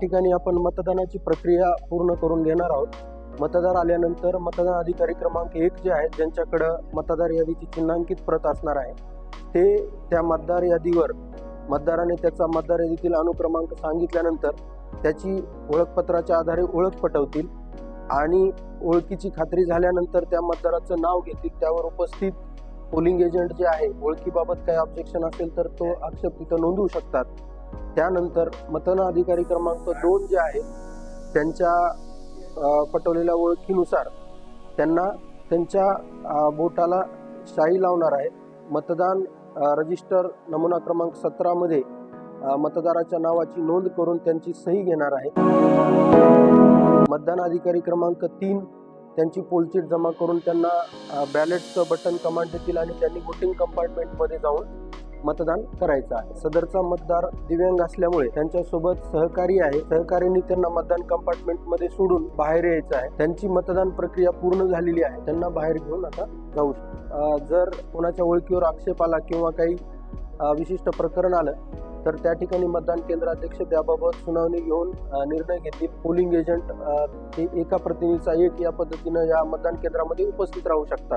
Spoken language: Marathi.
ठिकाणी आपण मतदानाची प्रक्रिया पूर्ण करून घेणार आहोत. मतदार आल्यानंतर मतदान अधिकारी क्रमांक एक जे आहेत ज्यांच्याकडं मतदार यादीची चिन्हांकित प्रत असणार आहे ते त्या मतदार यादीवर मतदाराने त्याचा मतदार यादीतील अनुक्रमांक सांगितल्यानंतर त्याची ओळखपत्राच्या आधारे ओळख पटवतील आणि ओळखीची खात्री झाल्यानंतर त्या मतदाराचं नाव घेतील. त्यावर उपस्थित पोलिंग एजंट जे आहे ओळखीबाबत काही ऑब्जेक्शन असेल तर तो आक्षेप तिथं नोंदवू शकतात. त्यानंतर मतदान अधिकारी क्रमांक दोन जे आहे त्यांच्या पटवलेल्या ओळखीनुसार त्यांना त्यांच्या बोटाला शाई लावणार आहे. मतदान रजिस्टर नमुना क्रमांक सतरामध्ये मतदाराच्या नावाची नोंद करून त्यांची सही घेणार आहे. मतदान अधिकारी क्रमांक तीन त्यांची पोलचीट जमा करून त्यांना बॅलेटचं बटन कमांड देतील आणि त्यांनी वोटिंग कंपार्टमेंटमध्ये जाऊन मतदान करायचं आहे. सदरचा मतदार दिव्यांग असल्यामुळे त्यांच्यासोबत सहकारी आहे. सहकाऱ्यांनी त्यांना मतदान कंपार्टमेंटमध्ये सोडून बाहेर यायचं आहे. त्यांची मतदान प्रक्रिया पूर्ण झालेली आहे. त्यांना बाहेर घेऊन आता जाऊ शकतो. जर कोणाच्या ओळखीवर आक्षेप आला किंवा काही विशिष्ट प्रकरण आलं तर त्या ठिकाणी मतदान केंद्राध्यक्ष त्याबाबत सुनावणी घेऊन निर्णय घेतील. पोलिंग एजंट हे एका प्रतिनिधीचा एक या पद्धतीनं या मतदान केंद्रामध्ये उपस्थित राहू शकतात.